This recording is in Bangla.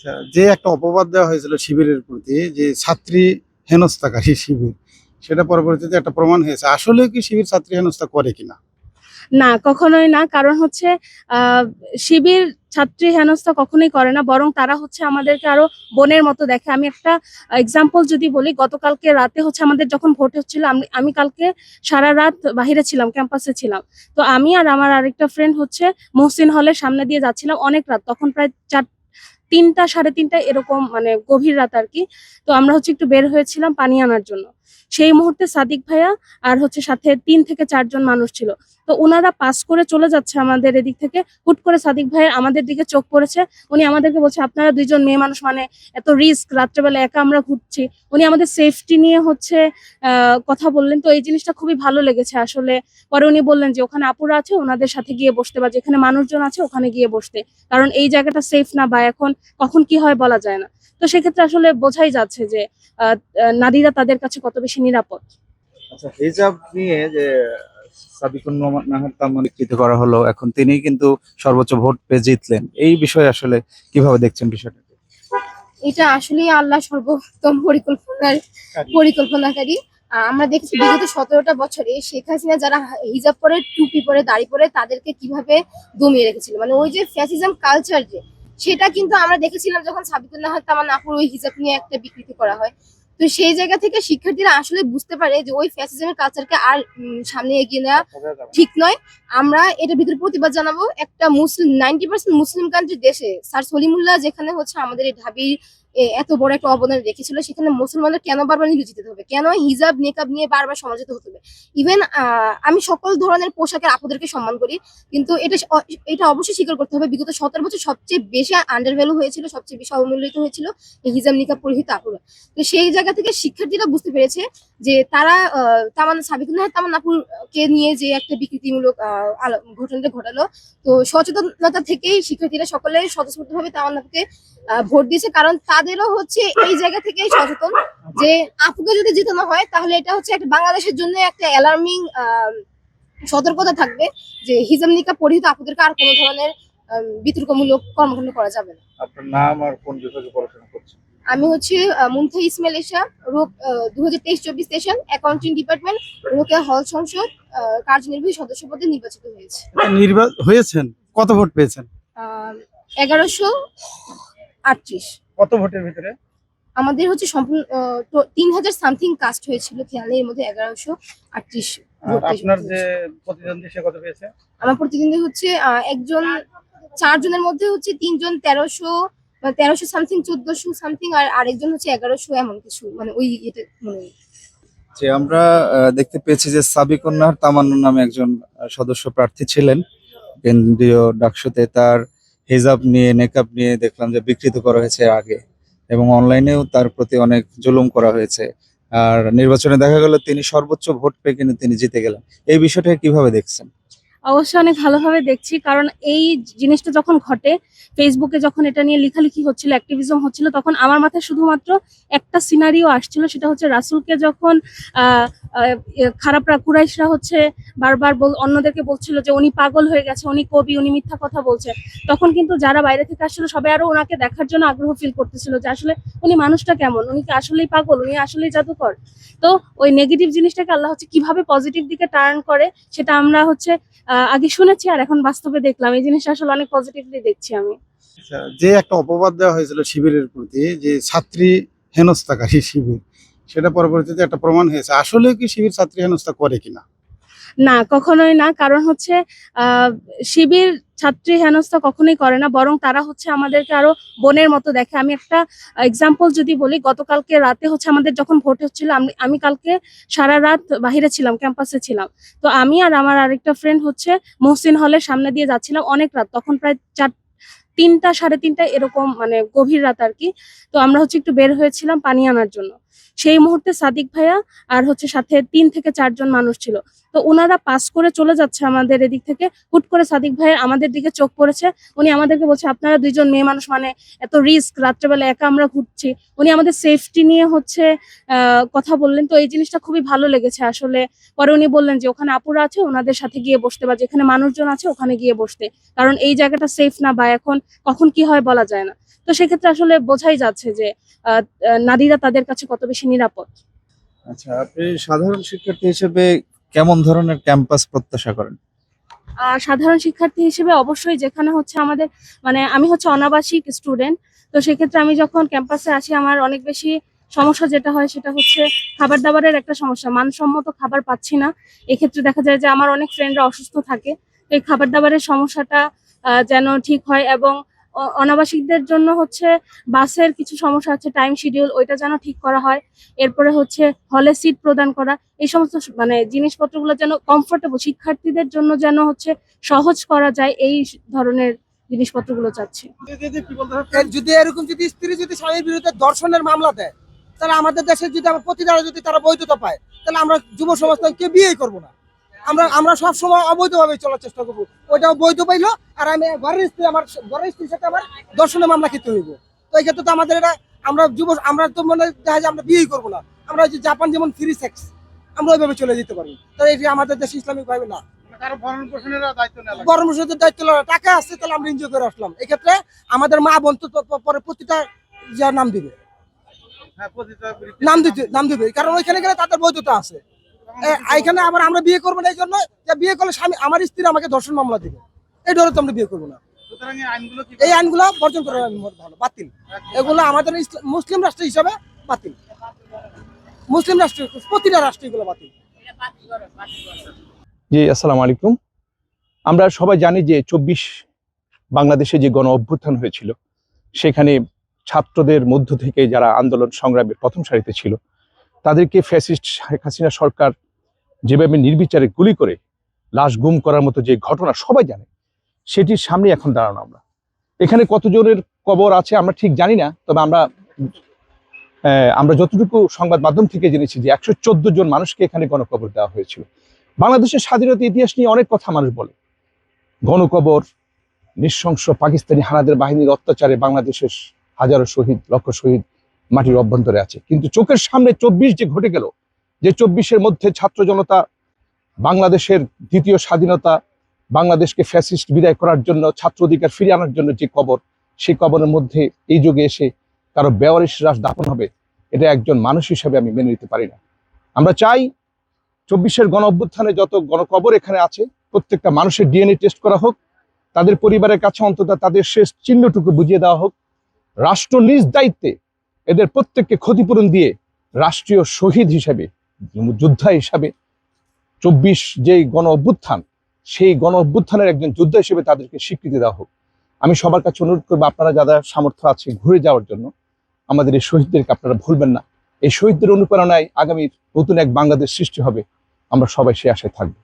আচ্ছা, যে একটা অপবাদ দেওয়া হয়েছিল শিবিরের প্রতি যে ছাত্রী হেনস্থাকারী শিবির সেটা পরবর্তীতে একটা প্রমাণ হয়েছে। আসলে কি শিবির ছাত্রী হেনস্থা করে কিনা? না কখনোই না। কারণ হচ্ছে শিবির ছাত্রী হেনস্থা কখনোই করে না। বরং তারা হচ্ছে আমাদেরকে আরও বোনের মতো দেখে। আমি একটা এক্সাম্পল যদি বলি গতকালকে রাতে হচ্ছে আমাদের যখন ভোট হচ্ছিল আমি আমি কালকে সারা রাত বাহিরে ছিলাম ক্যাম্পাসে ছিলাম। তো আমি আর আমার আরেকটা ফ্রেন্ড হচ্ছে মহসিন হলের সামনে দিয়ে যাচ্ছিলাম অনেক রাত। তখন প্রায় চার তিনটা, সাড়ে তিনটা এরকম মানে গভীর রাত আর কি। তো আমরা হচ্ছে একটু বের হয়েছিলাম পানি আনার জন্য। সেই মুহূর্তে সাদিক ভাইয়া আর হচ্ছে সাথে তিন থেকে চারজন মানুষ ছিল। তো ওনারা পাস করে চলে যাচ্ছে আমাদের এদিক থেকে। হুট করে সাদিক ভাইয়ের আমাদের দিকে চোখ পড়েছে। উনি আমাদেরকে বলছে, আপনারা দুইজন মেয়ে মানুষ মানে এত রিস্ক রাত্রেবেলা একা আমরা ঘুরছি। উনি আমাদের সেফটি নিয়ে হচ্ছে কথা বললেন। তো এই জিনিসটা খুবই ভালো লেগেছে আসলে। পরে উনি বললেন যে, ওখানে আপুরা আছে, ওনাদের সাথে গিয়ে বসতে বা যেখানে মানুষজন আছে, ওখানে গিয়ে বসতে। কারণ এই জায়গাটা সেফ না বা এখন কখন কি হয় বলা যায় না। তো সেক্ষেত্রে আসলে বোঝাই যাচ্ছে যে নারীরা তাদের কাছে কত বেশি নিরাপদ। আচ্ছা হিজাব নিয়ে যে সাবিকুন নাহার তামলিকৃত করা হলো এখন তিনি কিন্তু সর্বোচ্চ ভোট পেয়ে জিতলেন। এই বিষয়ে আসলে কীভাবে দেখছেন বিষয়টা? এটা আসলে আল্লাহ সর্বোত্তম পরিকল্পনার পরিকল্পনাকারী। আমরা দেখছি বিগত সতেরোটা বছরে শেখ হাসিনা যারা হিজাব পরে টুপি পরে দাড়ি পরে তাদেরকে কীভাবে দমিয়ে রেখেছিল। মানে ওই যে ফ্যাসিজম কালচার যে সেটা কিন্তু আমরা দেখেছিলাম যখন সাবিতুল্লাহ তামান আপুর ওই হিজাব নিয়ে একটা বিকৃতি করা হয়। তো সেই জায়গা থেকে শিক্ষার্থীরা আসলে বুঝতে পারে যে ওই ফ্যাসিজমের কালচারকে আর সামনে এগিয়ে নেওয়া ঠিক নয়। আমরা এটা ভিতরে প্রতিবাদ জানাব। একটা Muslim ninety percent Muslim country দেশে স্যার সলিমুল্লাহ যেখানে হচ্ছে আমাদের এই ঢাবির এত বড় একটা অবদান রেখেছিল, সেখানে মুসলমানরা কেন বারবার নিয়োজিত হতে হবে? কেন হিজাব, নেকাব নিয়ে বারবার সমাজিত হতে হবে? ইভেন আমি সকল ধরনের পোশাকের আপুদেরকে সম্মান করি, কিন্তু এটা এটা অবশ্যই স্বীকার করতে হবে, বিগত সতেরো বছর সবচেয়ে বেশি আন্ডার ভ্যালু হয়েছিল, সবচেয়ে বেশি অবমূল্যিত হয়েছিল হিজাব, নিকাব পরিহিত আপুরা। তো সেই জায়গা থেকে শিক্ষার্থীরা বুঝতে পেরেছে যে তারা তামান সাবিকুল্লাহ তামান আপুরকে নিয়ে যে একটা বিকৃতিমূলক ঘটনাটা ঘটালো, তো সচেতনতা থেকেই শিক্ষার্থীরা সকলে স্বতঃস্ফূর্তভাবে তামান আপুকে ভোট দিয়েছে, কারণ তাদেরও হচ্ছে এই জায়গা থেকেই সচেতন যে আপুকে যদি জিতানো হয় তাহলে এটা হচ্ছে একটা বাংলাদেশের জন্য একটা অ্যালার্মিং সতর্কতা থাকবে যে হিজাম নিকা পরিহিত আপুদেরকে আর কোনো ধরনের বিতর্কমূলক কর্মকাণ্ড করা যাবে না। আপনার নাম আর কোন বিভাগে পড়াশোনা করছেন? আমি হচ্ছে আহ, মুনথা ইসমাইল এশা রোগ দু হাজার তেইশ চব্বিশ সেশন অ্যাকাউন্টিং ডিপার্টমেন্ট রোকেয়া হল সংসদ কার্যনির্বাহী সদস্য পদে নির্বাচিত হয়েছে। নির্বাচন হয়েছেন? কত ভোট পেয়েছেন? এগারোশো আটত্রিশ। কত ভোটের ভিতরে? আমাদের হচ্ছে সম্পূর্ণ আহ, তো- তিন হাজার সামথিং কাস্ট হয়েছিল খেয়ালে এর মধ্যে এগারোশো আটত্রিশ আর আপনার যে প্রতিদ্বন্দ্বী সে কত পেয়েছে? আমার প্রতিদ্বন্দ্বী হচ্ছে আহ, একজন চারজনের মধ্যে হচ্ছে তিনজন তেরোশো মানে তেরোশো সামথিং চোদ্দশো সামথিং আর আরেকজন হচ্ছে এগারোশো এমন কিছু মানে ওই এটা মনে যে আমরা আহ, দেখতে পেয়েছি যে সাবিকুন নাহার তামান্নু নামে একজন সদস্য প্রার্থী ছিলেন। কেন্দ্রীয় ডাকসুতে তার হিজাব নিয়ে মেকআপ নিয়ে দেখলাম যে বিকৃত করা হয়েছে আগে এবং অনলাইনেও তার প্রতি অনেক জুলুম করা হয়েছে। আর নির্বাচনে দেখা গেল তিনি সর্বোচ্চ ভোট পেয়ে কিন্তু তিনি জিতে গেলেন। এই বিষয়টা কীভাবে দেখছেন? অবশ্যই অনেক ভালোভাবে দেখছি কারণ এই জিনিসটা যখন ঘটে ফেসবুকে যখন এটা নিয়ে লেখালেখি হচ্ছিল অ্যাক্টিভিজম হচ্ছিল তখন আমার মাথায় শুধুমাত্র একটা সিনারিও আসছিল সেটা হচ্ছে রাসুলকে যখন খারাপরা কুরাইশরা হচ্ছে বারবার অন্যদেরকে বলছিল যে উনি পাগল হয়ে গেছে উনি কবি উনি মিথ্যা কথা বলছে। তখন কিন্তু যারা বাইরে থেকে আসছিল সবাই আরও ওনাকে দেখার জন্য আগ্রহ ফিল করতেছিল যে আসলে উনি মানুষটা কেমন উনি কি আসলেই পাগল উনি আসলেই জাদুকর। তো ওই নেগেটিভ জিনিসটাকে আল্লাহ হচ্ছে কীভাবে পজিটিভ দিকে টার্ন করে সেটা আমরা হচ্ছে আহ, আগে শুনেছি আর এখন বাস্তবে দেখলাম। এই জিনিসটা আসলে অনেক পজিটিভলি দেখছি আমি। যে একটা অপবাদ দেওয়া হয়েছিল শিবিরের প্রতি যে ছাত্রী হেনস্থাকারী শিবির সেটা পরবর্তীতে একটা প্রমাণ হয়েছে। আসলে কি শিবির ছাত্রী হেনস্থা করে কিনা? না কখনোই না। কারণ হচ্ছে আহ, শিবির ছাত্রী হেনস্থা কখনোই করে না, বরং তারা হচ্ছে আমাদেরকে আরও বোনের মতো দেখে। আমি একটা এক্সাম্পল যদি বলি, গতকালকে রাতে হচ্ছে আমাদের যখন ভোট হচ্ছিল, আমি আমি কালকে সারা রাত বাহিরে ছিলাম ক্যাম্পাসে ছিলাম। তো আমি আর আমার আরেকটা ফ্রেন্ড হচ্ছে মহসিন হলের সামনে দিয়ে যাচ্ছিলাম অনেক রাত, তখন প্রায় চার, তিনটা, সাড়ে তিনটা এরকম মানে গভীর রাত আর কি। তো আমরা হচ্ছে একটু বের হয়েছিলাম পানি আনার জন্য। সেই মুহূর্তে সাদিক ভাইয়া আর হচ্ছে সাথে তিন থেকে চারজন মানুষ ছিল। তো ওনারা পাস করে চলে যাচ্ছে আমাদের এদিক থেকে। হুট করে সাদিক ভাইয়ের আমাদের দিকে চোখ পড়েছে। উনি আমাদেরকে বলছে, আপনারা দুইজন মেয়ে মানুষ মানে এত রিস্ক রাত্রেবেলা একা আমরা ঘুরছি। উনি আমাদের সেফটি নিয়ে হচ্ছে কথা বললেন। তো এই জিনিসটা খুবই ভালো লেগেছে আসলে। পরে উনি বললেন যে, ওখানে আপুরা আছে, ওনাদের সাথে গিয়ে বসতে বা যেখানে মানুষজন আছে, ওখানে গিয়ে বসতে। কারণ এই জায়গাটা সেফ না বা এখন কখন কি হয় বলা যায় না। তো সেক্ষেত্রে আসলে বোঝাই যাচ্ছে যে নারীরা তাদের কাছে কত বেশি নিরাপদ। আচ্ছা আপনি সাধারণ শিক্ষার্থী হিসেবে কেমন ধরনের ক্যাম্পাস প্রত্যাশা করেন? সাধারণ শিক্ষার্থী হিসেবে অবশ্যই যেখানে হচ্ছে আমাদের মানে আমি হচ্ছে অনাবাসিক স্টুডেন্ট তো সেক্ষেত্রে আমি যখন ক্যাম্পাসে আসি আমার অনেক বেশি সমস্যা যেটা হয় সেটা হচ্ছে খাবার দাবারের একটা সমস্যা। মানসম্মত খাবার পাচ্ছি না। এক্ষেত্রে দেখা যায় যে আমার অনেক ফ্রেন্ডরা অসুস্থ থাকে। এই খাবার দাবারের সমস্যাটা আহ, যেন ঠিক হয় এবং অনাবাসিকদের জন্য হচ্ছে বাসের কিছু সমস্যা আছে টাইম শিডিউল ওইটা যেন ঠিক করা হয়। এরপরে হচ্ছে হলে সিট প্রদান করা। এই সমস্ত মানে জিনিসপত্রগুলো যেন কমফোর্টেবল শিক্ষার্থীদের জন্য যেন হচ্ছে সহজ করা যায়, এই ধরনের জিনিসপত্রগুলো চাচ্ছি। যদি এরকম যদি স্ত্রী যদি স্বামীর বিরুদ্ধে দর্শনের মামলা দেয়, তাহলে আমাদের দেশে যদি আমার প্রতিদারে যদি তারা বৈধতা পায়, তাহলে আমরা যুব সমাজ থেকে বিয়েই করব না। আমরা আমরা সব সময় অবৈধভাবে চলার চেষ্টা করব। ওইটাও বৈধ পাইলো আর আমি ঘরের স্ত্রী আমার ঘরের স্ত্রীর সাথে আমার দর্শনের মামলা খেতে হইব। তো এই ক্ষেত্রে তো আমাদের এটা আমরা যুব আমরা তো মনে দেখা যায় আমরা বিয়েই করব না। আমরা যে জাপান যেমন ফ্রি সেক্স আমরা ওইভাবে চলে যেতে পারি। তো এটি আমাদের দেশে ইসলামিক ভাবে না। কারও দায়িত্ব নেওয়া লাগবে। কর্মসূচির দায়িত্ব নেওয়া টাকা আসছে তাহলে আমরা এনজয় করে আসলাম। এক্ষেত্রে আমাদের মা বোন তো প- পরে প্রতিটা যে নাম দিবে। প্রতিটা বৃত্তির নাম দিতে নাম দিবে। কারণ ওইখানে গেলে তাদের বৈধতা আছে। এখানে আবার আমরা বিয়ে করব না এই জন্য যে বিয়ে করলে স্বামী আমার স্ত্রী আমাকে ধর্ষণ মামলা দিবে। এই ডরে তো আমরা বিয়ে করব না। এই আইনগুলো কি এই আইনগুলো বর্জন করে ভালো বাতিল। এগুলো আমাদের মুসলিম রাষ্ট্র হিসাবে বাতিল। মুসলিম রাষ্ট্র প্রতিটা রাষ্ট্র এগুলো বাতিল। জি আসসালামু আলাইকুম। আমরা সবাই জানি যে চব্বিশ বাংলাদেশে যে গণ অভ্যুত্থান হয়েছিল সেখানে ছাত্রদের মধ্য থেকে যারা আন্দোলন সংগ্রামের প্রথম সারিতে ছিল তাদেরকে ফ্যাসিস্ট শেখ হাসিনা সরকার যেভাবে নির্বিচারে গুলি করে লাশ গুম করার মতো যে ঘটনা সবাই জানে, সেটির সামনে এখন দাঁড়ানো আমরা। এখানে কতজনের কবর আছে আমরা ঠিক জানি না, তবে আমরা আমরা যতটুকু সংবাদ মাধ্যম থেকে জেনেছি যে একশো চোদ্দ জন মানুষকে এখানে গণকবর দেওয়া হয়েছিল। বাংলাদেশের স্বাধীনতা ইতিহাস নিয়ে অনেক কথা মানুষ বলে। গণকবর, নৃশংস পাকিস্তানি হানাদের বাহিনীর অত্যাচারে বাংলাদেশের হাজারো শহীদ, লক্ষ শহীদ মাটির অভ্যন্তরে আছে। কিন্তু চোখের সামনে চব্বিশ যে ঘটে গেল, যে চব্বিশের মধ্যে ছাত্র জনতা বাংলাদেশের দ্বিতীয় স্বাধীনতা, বাংলাদেশকে ফ্যাসিস্ট বিদায় করার জন্য, ছাত্র অধিকার ফিরিয়ে আনার জন্য যে কবর, সেই কবরের মধ্যে এই যুগে এসে কারও বেওয়ারিশ রাস দাপন হবে, এটা একজন মানুষ হিসেবে আমি মেনে নিতে পারি না। আমরা চাই চব্বিশের গণ অভ্যুত্থানে যত গণকবর এখানে আছে, প্রত্যেকটা মানুষের ডিএনএ টেস্ট করা হোক, তাদের পরিবারের কাছে অন্তত তাদের শেষ চিহ্নটুকু বুঝিয়ে দেওয়া হোক, রাষ্ট্র নিজ দায়িত্বে এদের প্রত্যেককে ক্ষতিপূরণ দিয়ে রাষ্ট্রীয় শহীদ হিসাবে, যোদ্ধা হিসাবে চব্বিশ যে গণ অভ্যুত্থান, সেই গণ অভ্যুত্থানের একজন যোদ্ধা হিসেবে তাদেরকে স্বীকৃতি দেওয়া হোক। আমি সবার কাছে অনুরোধ করব, আপনারা যারা সামর্থ্য আছে ঘুরে যাওয়ার জন্য, আমাদের এই শহীদদেরকে আপনারা ভুলবেন না। এই শহীদদের অনুপ্রেরণায় আগামী নতুন এক বাংলাদেশ সৃষ্টি হবে। আমরা সবাই সে আশায় থাকব।